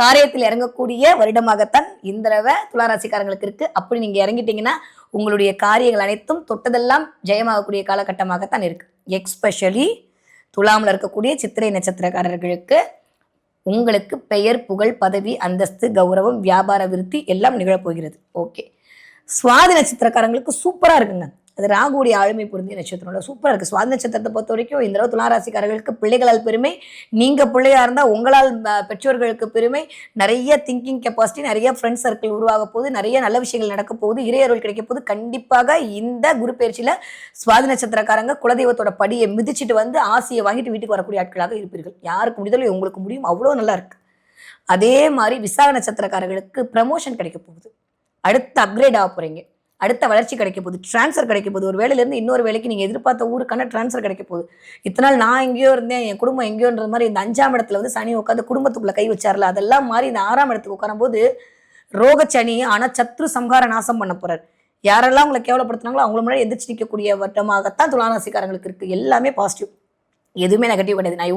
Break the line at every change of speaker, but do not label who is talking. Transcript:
காரியத்தில் இறங்கக்கூடிய வருடமாகத்தான் இந்த தடவை துளாராசிக்காரங்களுக்கு இருக்கு. அப்படி நீங்க இறங்கிட்டீங்கன்னா உங்களுடைய காரியங்கள் அனைத்தும் தொட்டதெல்லாம் ஜெயமாகக்கூடிய காலகட்டமாகத்தான் இருக்கு. எக்ஸ்பெஷலி துலாமில் இருக்கக்கூடிய சித்திரை நட்சத்திரக்காரர்களுக்கு உங்களுக்கு பெயர் புகழ் பதவி அந்தஸ்து கௌரவம் வியாபார விருத்தி எல்லாம் நிகழப்போகிறது. ஓகே சுவாதி நட்சத்திரக்காரங்களுக்கு சூப்பராக இருக்குங்க. அது ராகுடைய ஆளுமை பொருந்திய நட்சத்திரம். சூப்பராக இருக்குது சுவாதி நட்சத்திரத்தை பொறுத்த வரைக்கும் இந்த தடவை துளாராசிக்காரர்களுக்கு பிள்ளைகளால் பெருமை. நீங்கள் பிள்ளையாக இருந்தால் உங்களால் பெற்றோர்களுக்கு பெருமை. நிறைய திங்கிங் கெப்பாசிட்டி நிறைய ஃப்ரெண்ட் சர்க்கிள் உருவாக போகுது. நிறைய நல்ல விஷயங்கள் நடக்க போகுது. இறையருள் கிடைக்க போது கண்டிப்பாக இந்த குரு பயிற்சியில் சுவாதி நட்சத்திரக்காரங்க குலதெய்வத்தோட படியை மிதிச்சிட்டு வந்து ஆசையை வாங்கிட்டு வீட்டுக்கு வரக்கூடிய ஆட்களாக இருப்பீர்கள். யாருக்கு முடிதலோ உங்களுக்கு முடியும். அவ்வளோ நல்லா இருக்கு. அதே மாதிரி விசாக நட்சத்திரக்காரர்களுக்கு ப்ரமோஷன் கிடைக்க போகுது. அடுத்து அப்கிரேட் ஆக போகிறீங்க அடுத்த வளர்ச்சி கிடைக்க போகுது. ட்ரான்ஸ்ஃபர் கிடைக்க போகுது. ஒரு வேலையிலேருந்து இன்னொரு வேலைக்கு நீங்கள் எதிர்பார்த்த ஊருக்கான ட்ரான்ஸ்ஃபர் கிடைக்க போகுது. இத்தனை நாள் நான் எங்கேயோ இருந்தேன் என் குடும்பம் எங்கேயோன்ற மாதிரி இந்த அஞ்சாம் இடத்துல வந்து சனி உட்காந்து குடும்பத்துக்குள்ளே கை வச்சார்ல அதெல்லாம் மாதிரி இந்த ஆறாம் இடத்துக்கு உட்காரும்போது ரோகச்சனி ஆனால் சத்ரு சம்ஹார நாசம் பண்ண போறார். யாரெல்லாம் உங்களை கேவலப்படுத்தினாங்களோ அவங்கள முன்னாடி எந்திரிச்சு நிற்கக்கூடிய வட்டமாகத்தான் துளாராசிக்காரங்களுக்கு இருக்குது எல்லாமே பாசிட்டிவ் எதுவுமே நெகட்டிவ் கிடையாது. நான்